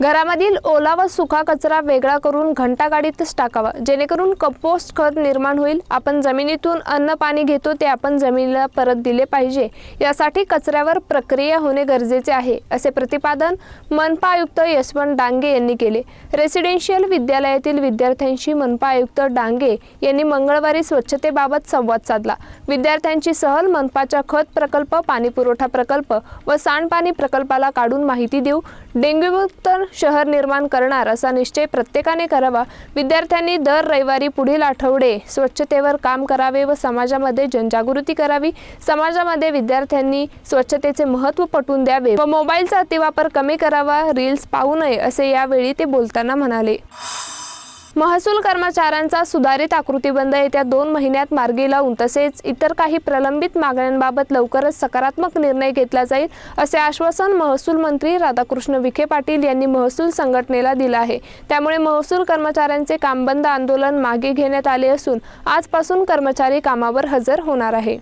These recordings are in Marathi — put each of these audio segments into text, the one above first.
घरामधील ओला व सुका कचरा वेगळा करून घंटागाडीतच टाकावा जेणेकरून कंपोस्ट खत निर्माण होईल. आपण जमिनीतून अन्न पाणी घेतो ते आपण जमिनीला परत दिले पाहिजे. यासाठी कचऱ्यावर प्रक्रिया होणे गरजेचे आहे असे प्रतिपादन मनपा आयुक्त यशवंत डांगे यांनी केले. रेसिडेन्शियल विद्यालयातील विद्यार्थ्यांशी मनपा आयुक्त डांगे यांनी मंगळवारी स्वच्छतेबाबत संवाद साधला. विद्यार्थ्यांची सहल मनपाच्या खत प्रकल्प पाणीपुरवठा प्रकल्प व सांडपाणी प्रकल्पाला काढून माहिती देऊ डेंग्यूमुक्त शहर निर्माण करणार असा निश्चय प्रत्येकाने करावा. विद्यार्थ्यांनी दर रविवारी पुढील आठवडे स्वच्छतेवर काम करावे व समाजामध्ये जनजागृती करावी. समाजामध्ये विद्यार्थ्यांनी स्वच्छतेचे महत्त्व पटवून द्यावे व मोबाईलचा अतिवापर कमी करावा रील्स पाहू नये असे यावेळी ते बोलताना म्हणाले. महसूल कर्मचाऱ्यांचा सुधारित आकृतीबंध येत्या दोन महिन्यात मार्गी लावून तसेच इतर काही प्रलंबित मागण्यांबाबत लवकरच सकारात्मक निर्णय घेतला जाईल असे आश्वासन महसूल मंत्री राधाकृष्ण विखे पाटील यांनी महसूल संघटनेला दिलं आहे. त्यामुळे महसूल कर्मचाऱ्यांचे कामबंद आंदोलन मागे घेण्यात आले असून आजपासून कर्मचारी कामावर हजर होणार आहे.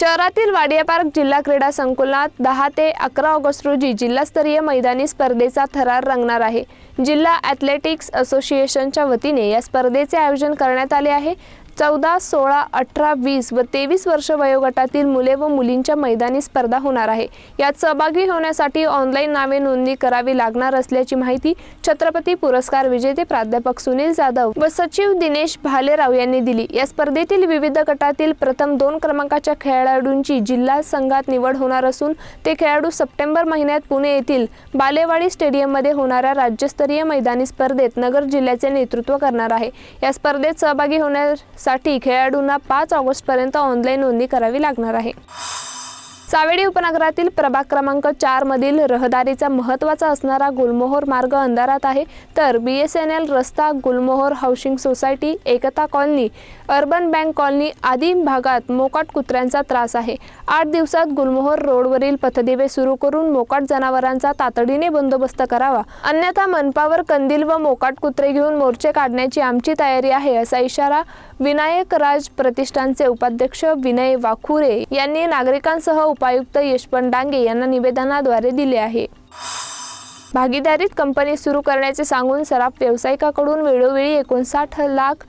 शहरातील वाडिया पार्क जिल्हा क्रीडा संकुलात दहा ते अकरा ऑगस्ट रोजी जिल्हास्तरीय मैदानी स्पर्धेचा थरार रंगणार आहे. जिल्हा ॲथलेटिक्स असोसिएशनच्या वतीने या स्पर्धेचे आयोजन करण्यात आले आहे. चौदा सोळा अठरा वीस व तेवीस वर्ष वयोगटातील मुले व मुलींच्या मैदानी स्पर्धा होणार आहे. यात सहभागी होण्यासाठी ऑनलाईन नावे नोंदणी करावी लागणार असल्याची माहिती छत्रपती पुरस्कार विजेते प्राध्यापक सुनील जाधव व सचिव दिनेश भालेराव यांनी दिली. या स्पर्धेतील विविध गटातील प्रथम दोन क्रमांकाच्या खेळाडूंची जिल्हा संघात निवड होणार असून ते खेळाडू सप्टेंबर महिन्यात पुणे येथील बालेवाडी स्टेडियममध्ये होणाऱ्या राज्यस्तरीय मैदानी स्पर्धेत नगर जिल्ह्याचे नेतृत्व करणार आहे. या स्पर्धेत सहभागी साठी खेळाडूंना पाच ऑगस्टपर्यंत ऑनलाईन नोंदणी करावी लागणार आहे. सावेडी उपनगरातील प्रभाग क्रमांक चार मधील रहदारीचा महत्त्वाचा असणारा गुलमोहर मार्ग अंधारात आहे. तर बी एस एन एल रस्ता Gulmohar housing society Ekta colony urban bank colony आदी भागात मोकाट कुत्र्यांचा त्रास आहे. आठ दिवसात गुलमोहर रोडवरील पथदिवे सुरू करून मोकाट जनावरांचा तातडीने बंदोबस्त करावा. अन्यथा मनपावर कंदील व मोकाट कुत्रे घेऊन मोर्चे काढण्याची आमची तयारी आहे असा इशारा विनायक राज प्रतिष्ठानचे उपाध्यक्ष विनय वाखुरे यांनी नागरिकांसह उपायुक्त यशपन डांगे यांना निवेदनाद्वारे दिले आहे. भागीदारीत कंपनी सुरू करण्याचे सांगून सराफ व्यावसायिकाकडून वेळोवेळी एकोणसाठ लाख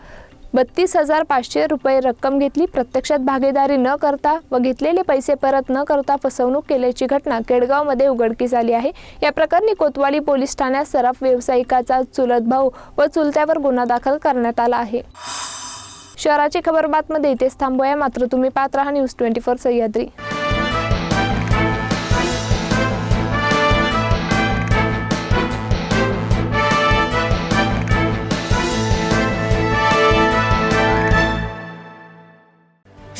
बत्तीस हजार पाचशे रुपये रक्कम घेतली. प्रत्यक्षात भागीदारी न करता व घेतलेले पैसे परत न करता फसवणूक केल्याची घटना केडगावमध्ये उघडकीस आली आहे. या प्रकरणी कोतवाली पोलीस ठाण्यात सराफ व्यावसायिकाचा चुलत भाऊ व चुलत्यावर गुन्हा दाखल करण्यात आला आहे. शहराची खबर बातमध्ये इथेच थांबूया. मात्र तुम्ही पात्र हा न्यूज ट्वेंटी फोर सह्याद्री.